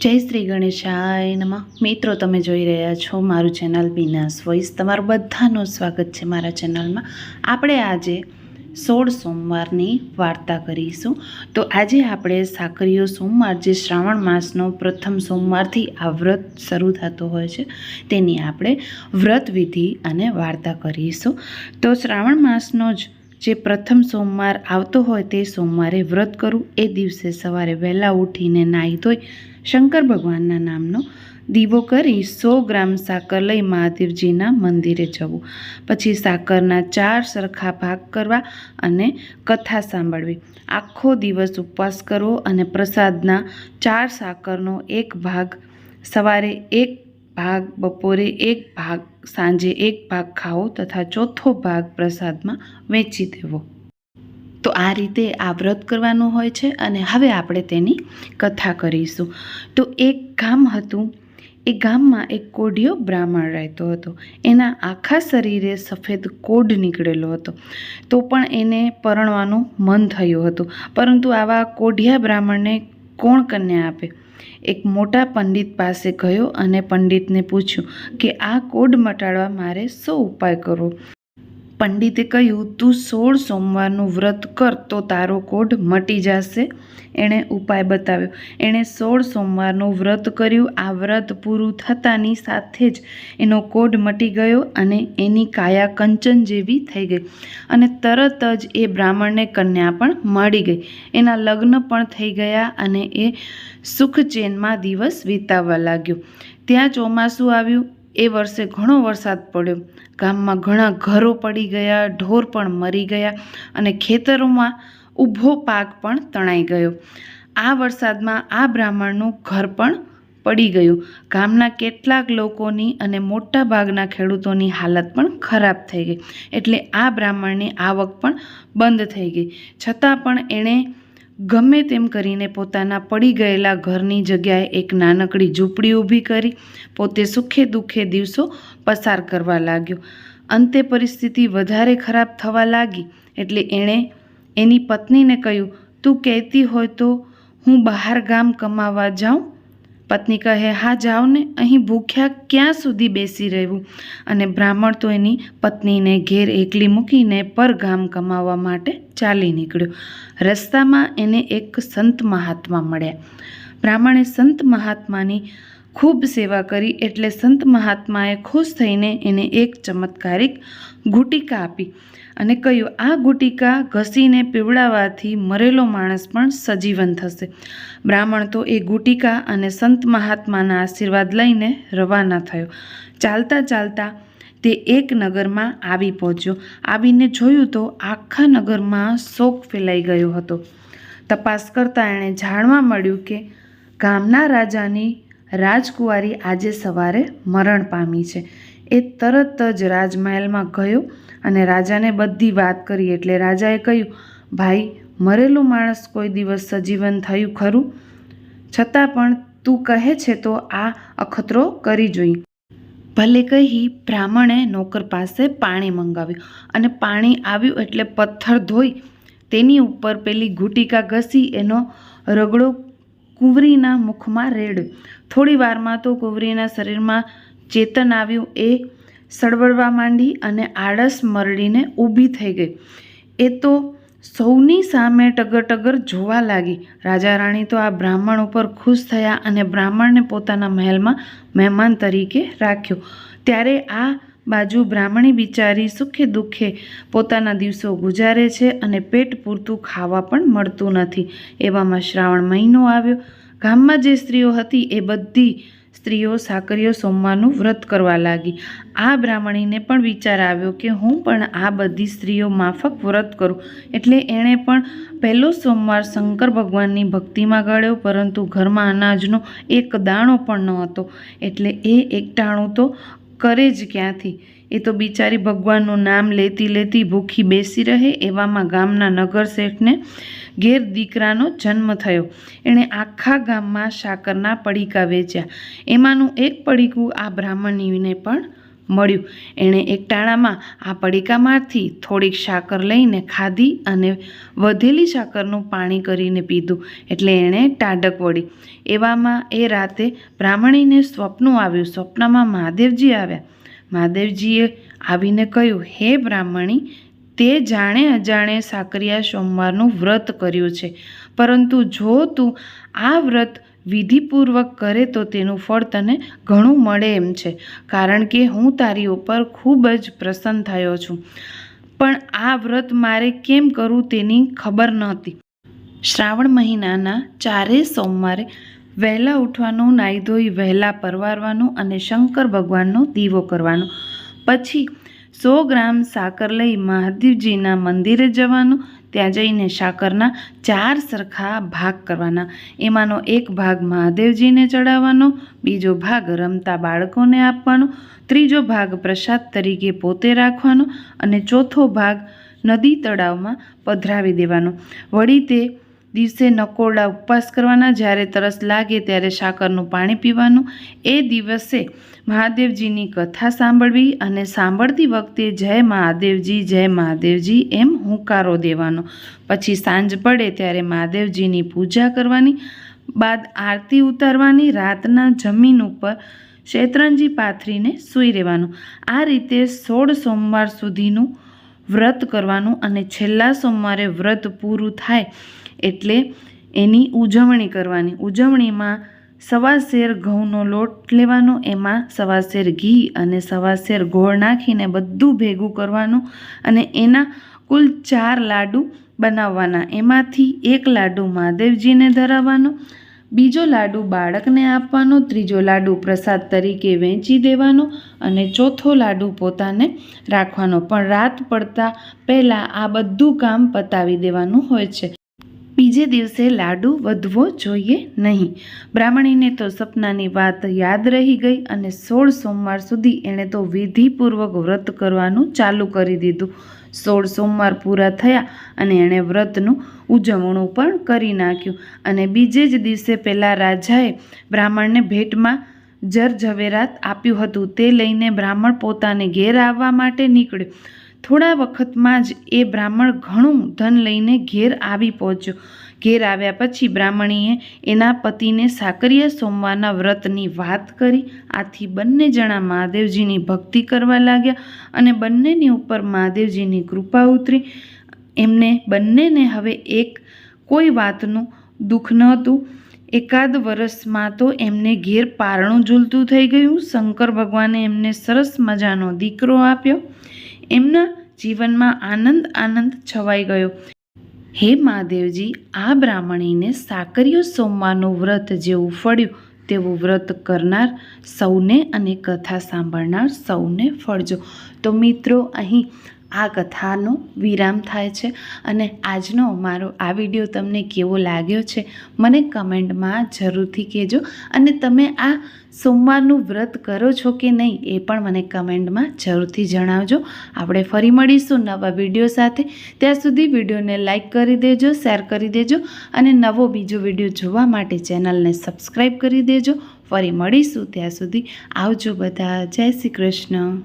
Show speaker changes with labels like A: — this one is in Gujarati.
A: જય શ્રી ગણેશાય નમઃ. મિત્રો, તમે જોઈ રહ્યા છો મારું ચેનલ બીનાસ વોઇસ તમારું બધાનું સ્વાગત છે મારા ચેનલમાં. આપણે આજે સોળ સોમવારની વાર્તા કરીશું. તો આજે આપણે સાકરીઓ સોમવાર, જે શ્રાવણ માસનો પ્રથમ સોમવારથી આ વ્રત શરૂ થતો હોય છે, તેની આપણે વ્રત વિધિ અને વાર્તા કરીશું. તો શ્રાવણ માસનો જ જે પ્રથમ સોમવાર આવતો હોય તે સોમવારે વ્રત કરવું એ દિવસે સવારે વહેલા ઉઠીને નાહી ધોઈ શંકર ભગવાનના નામનો દીવો કરી સો ગ્રામ સાકર લઈ મહાદેવજીના મંદિરે જવું. પછી સાકરના ચાર સરખા ભાગ કરવા અને કથા સાંભળવી. આખો દિવસ ઉપવાસ કરવો અને પ્રસાદના ચાર સાકરનો એક ભાગ સવારે એક ભાગ બપોરે એક ભાગ, સાંજે એક ભાગ ખાવો તથા ચોથો ભાગ પ્રસાદમાં વેચી દેવો. તો આ રીતે આ વ્રત કરવાનું હોય છે અને હવે આપણે તેની કથા કરીશું. તો એક ગામ હતું, એ ગામમાં એક કોઢિયો બ્રાહ્મણ રહેતો હતો. એના આખા શરીરે સફેદ કોઢ નીકળેલો હતો. તો પણ એને પરણવાનું મન થયું હતું. પરંતુ આવા કોઢિયા બ્રાહ્મણને કોણ કન્યા આપે? એક મોટા પંડિત પાસે ગયો અને પંડિતને પૂછ્યું કે આ કોઢ મટાડવા મારે શું ઉપાય કરવો? પંડિતે કહ્યું, તું સોળ સોમવારનું વ્રત કર તો તારો કોઢ મટી જશે. એણે ઉપાય બતાવ્યો. એણે સોળ સોમવારનું વ્રત કર્યું. આ વ્રત પૂરું થતાની સાથે જ એનો કોઢ મટી ગયો અને એની કાયા કંચન જેવી થઈ ગઈ અને તરત જ એ બ્રાહ્મણને કન્યા પણ મળી ગઈ. એના લગ્ન પણ થઈ ગયા અને એ સુખચેનમાં દિવસ વિતાવવા લાગ્યો. ત્યાં ચોમાસું આવ્યું. એ વર્ષે ઘણો વરસાદ પડ્યો. ગામમાં ઘણા ઘરો પડી ગયા, ઢોર પણ મરી ગયા અને ખેતરોમાં ઊભો પાક પણ તણાઈ ગયો. આ વરસાદમાં આ બ્રાહ્મણનું ઘર પણ પડી ગયું. ગામના કેટલાક લોકોની અને મોટા ભાગના ખેડૂતોની હાલત પણ ખરાબ થઈ ગઈ. એટલે આ બ્રાહ્મણની આવક પણ બંધ થઈ ગઈ. છતાં પણ એણે ગમે તેમ કરીને પોતાના પડી ગયેલા ઘરની જગ્યાએ એક નાનકડી ઝૂંપડી ઊભી કરી પોતે સુખે દુઃખે દિવસો પસાર કરવા લાગ્યો. અંતે પરિસ્થિતિ વધારે ખરાબ થવા લાગી એટલે એણે એની પત્નીને કહ્યું, તું કહેતી હોય તો હું બહાર ગામ કમાવા જાઉં પત્ની કહે, હા, જાઓ ને, અહીં ભૂખ્યા ક્યાં સુધી બેસી રહેવું? અને બ્રાહ્મણ તો એની પત્નીને ઘેર એકલી મૂકીને પર ગામ કમાવા માટે ચાલી નીકળ્યો. રસ્તામાં એને એક સંત મહાત્મા મળ્યા. બ્રાહ્મણે સંત મહાત્માની ખૂબ સેવા કરી એટલે સંત મહાત્માએ ખુશ થઈને એને એક ચમત્કારિક ગુટિકા આપી. અને કહ્યું, આ ગુટિકા ઘસીને પીવડાવવાથી મરેલો માણસ પણ સજીવન થશે. બ્રાહ્મણ તો એ ગુટિકા અને સંત મહાત્માના આશીર્વાદ લઈને રવાના થયો. ચાલતા ચાલતા તે એક નગરમાં આવી પહોંચ્યો. આવીને જોયું તો આખા નગરમાં શોક ફેલાઈ ગયો હતો. તપાસ કરતાં એણે જાણવા મળ્યું કે ગામના રાજાની રાજકુંવારી આજે સવારે મરણ પામી છે. એ તરત જ રાજમહેલમાં ગયો અને રાજાને બધી વાત કરી એટલે રાજાએ કહ્યું, ભાઈ, મરેલું માણસ કોઈ દિવસ સજીવન થયું ખરું? છતાં પણ તું કહે છે તો આ અખતરો કરી જોઈ. ભલે કહી બ્રાહ્મણે નોકર પાસે પાણી મંગાવ્યું અને પાણી આવ્યું એટલે પથ્થર ધોઈ તેની ઉપર પેલી ગુટિકા ઘસી એનો રગડો કુંવરીના મુખમાં રેડ્યો. થોડી વારમાં તો કુંવરીના શરીરમાં ચેતન આવ્યું. એ સળવળવા માંડી અને આળસ મરડીને ઊભી થઈ ગઈ. એ તો સૌની સામે ટગર ટગર જોવા લાગી. રાજા રાણી તો આ બ્રાહ્મણ ઉપર ખુશ થયા અને બ્રાહ્મણને પોતાના મહેલમાં મહેમાન તરીકે રાખ્યો. ત્યારે આ બાજુ બ્રાહ્મણી બિચારી સુખે દુઃખે પોતાના દિવસો ગુજારે છે અને પેટ પૂરતું ખાવા પણ મળતું નથી. એવામાં શ્રાવણ મહિનો આવ્યો. ગામમાં જે સ્ત્રીઓ હતી એ બધી સ્ત્રીઓ સાકરીઓ સોમવારનું વ્રત કરવા લાગી. આ બ્રાહ્મણીને પણ વિચાર આવ્યો કે હું પણ આ બધી સ્ત્રીઓ માફક વ્રત કરું. એટલે એણે પણ પહેલો સોમવાર શંકર ભગવાનની ભક્તિમાં ગળ્યો, પરંતુ ઘરમાં અનાજનો એક દાણો પણ ન હતો. એટલે એ એકટાણું તો કરે જ ક્યાંથી? એ તો બિચારી ભગવાનનું નામ લેતી લેતી ભૂખી બેસી રહે એવામાં ગામના નગર શેઠને ઘેર દીકરાનો જન્મ થયો. એણે આખા ગામમાં સાકરના પડીકા વેચ્યા. એમાંનું એક પડીકું આ બ્રાહ્મણીને પણ મળ્યું. એણે એક ટાણામાં આ પડીકામાંથી થોડીક સાકર લઈને ખાધી અને વધેલી સાકરનું પાણી કરીને પીધું. એટલે એણે ટાઢક વળી. એવામાં એ રાતે બ્રાહ્મણીને સ્વપ્ન આવ્યું. સ્વપ્નમાં મહાદેવજી આવ્યા. મહાદેવજીએ આવીને કહ્યું, હે બ્રાહ્મણી, તે જાણે અજાણે સાકરિયા સોમવારનું વ્રત કર્યું છે. પરંતુ જો તું આ વ્રત વિધિપૂર્વક કરે તો તેનું ફળ તને ઘણું મળે એમ છે. કારણ કે હું તારી ઉપર ખૂબ જ પ્રસન્ન થયો છું. પણ આ વ્રત મારે કેમ કરવું તેની ખબર નહોતી. શ્રાવણ મહિનાના ચારેય સોમવારે વહેલા ઉઠવાનું નાહી ધોઈ, વહેલા પરવારવાનું અને શંકર ભગવાનનો દીવો કરવાનો. પછી સો ગ્રામ સાકર લઈ મહાદેવજીના મંદિરે જવાનું, ત્યાં જઈને સાકરના ચાર સરખા ભાગ કરવાના. એમાંનો એક ભાગ મહાદેવજીને ચડાવવાનો, બીજો ભાગ રમતા બાળકોને આપવાનો, ત્રીજો ભાગ પ્રસાદ તરીકે પોતે રાખવાનો અને ચોથો ભાગ નદી તળાવમાં પધરાવી દેવાનો. વળી તે દિવસે નકોરડા ઉપવાસ કરવાના, જ્યારે તરસ લાગે ત્યારે સાકરનું પાણી પીવાનું. એ દિવસે મહાદેવજીની કથા સાંભળવી અને સાંભળતી વખતે જય મહાદેવજી જય મહાદેવજી એમ હુંકારો દેવાનો. પછી સાંજ પડે ત્યારે મહાદેવજીની પૂજા કરવાની, બાદ આરતી ઉતારવાની, રાતના જમીન ઉપર શેતરંજી પાથરીને સૂઈ રહેવાનું. આ રીતે સોળ સોમવાર સુધીનું વ્રત કરવાનું અને છેલ્લા સોમવારે વ્રત પૂરું થાય એટલે એની ઉજવણી કરવાની. ઉજવણીમાં સવા શેર ઘઉંનો લોટ લેવાનો, એમાં સવા શેર ઘી અને સવા શેર ગોળ નાખીને બધું ભેગું કરવાનું અને એના કુલ ચાર લાડુ બનાવવાના. એમાંથી એક લાડુ મહાદેવજીને ધરાવવાનો, બીજો લાડુ બાળકને આપવાનો, ત્રીજો લાડુ પ્રસાદ તરીકે વેચી દેવાનો અને ચોથો લાડુ પોતાને રાખવાનો. પણ રાત પડતા પહેલાં આ બધું કામ પતાવી દેવાનું હોય છે. બીજે દિવસે લાડુ વધવો જોઈએ નહીં. બ્રાહ્મણીને તો સપનાની વાત યાદ રહી ગઈ અને સોળ સોમવાર સુધી એણે તો વિધિપૂર્વક વ્રત કરવાનું ચાલુ કરી દીધું. સોળ સોમવાર પૂરા થયા અને એણે વ્રતનું ઉજવણું પણ કરી નાખ્યું અને બીજે જ દિવસે પહેલાં રાજાએ બ્રાહ્મણને ભેટમાં જર ઝવેરાત આપ્યું હતું. તે લઈને બ્રાહ્મણ પોતાને ઘેર આવવા માટે નીકળ્યો. થોડા વખતમાં જ એ બ્રાહ્મણ ઘણું ધન લઈને ઘેર આવી પહોંચ્યો. ઘેર આવ્યા પછી બ્રાહ્મણીએ એના પતિને સાકરિયા સોમવારના વ્રતની વાત કરી. આથી બંને જણા મહાદેવજીની ભક્તિ કરવા લાગ્યા અને બંનેની ઉપર મહાદેવજીની કૃપા ઉતરી. એમને બંનેને હવે એક કોઈ વાતનું દુઃખ નહોતું એકાદ વર્ષમાં તો એમને ઘેર પારણું ઝૂલતું થઈ ગયું. શંકર ભગવાને એમને સરસ મજાનો દીકરો આપ્યો. એમના જીવનમાં આનંદ આનંદ છવાઈ ગયો. હે મહાદેવજી, આ બ્રાહ્મણીને સાકરિયો સોમવારનું વ્રત જેવું ફળ્યું. તેવું વ્રત કરનાર સૌને અને કથા સાંભળનાર સૌને ફળજો. તો મિત્રો, અહીં આ કથાનો વિરામ થાય છે. અને આજનો મારો આ વીડિયો તમને કેવો લાગ્યો છે, મને કમેન્ટમાં જરૂરથી કહેજો. અને તમે આ સોમવારનું વ્રત કરો છો કે નહીં, એ પણ મને કમેન્ટમાં જરૂરથી જણાવજો. આપણે ફરી મળીશું નવા વીડિયો સાથે. ત્યાં સુધી વિડીયોને લાઇક કરી દેજો, શેર કરી દેજો અને નવો બીજો વીડિયો જોવા માટે ચેનલને સબસ્ક્રાઈબ કરી દેજો. ફરી મળીશું ત્યાં સુધી. આવજો બધા. જય શ્રી કૃષ્ણ.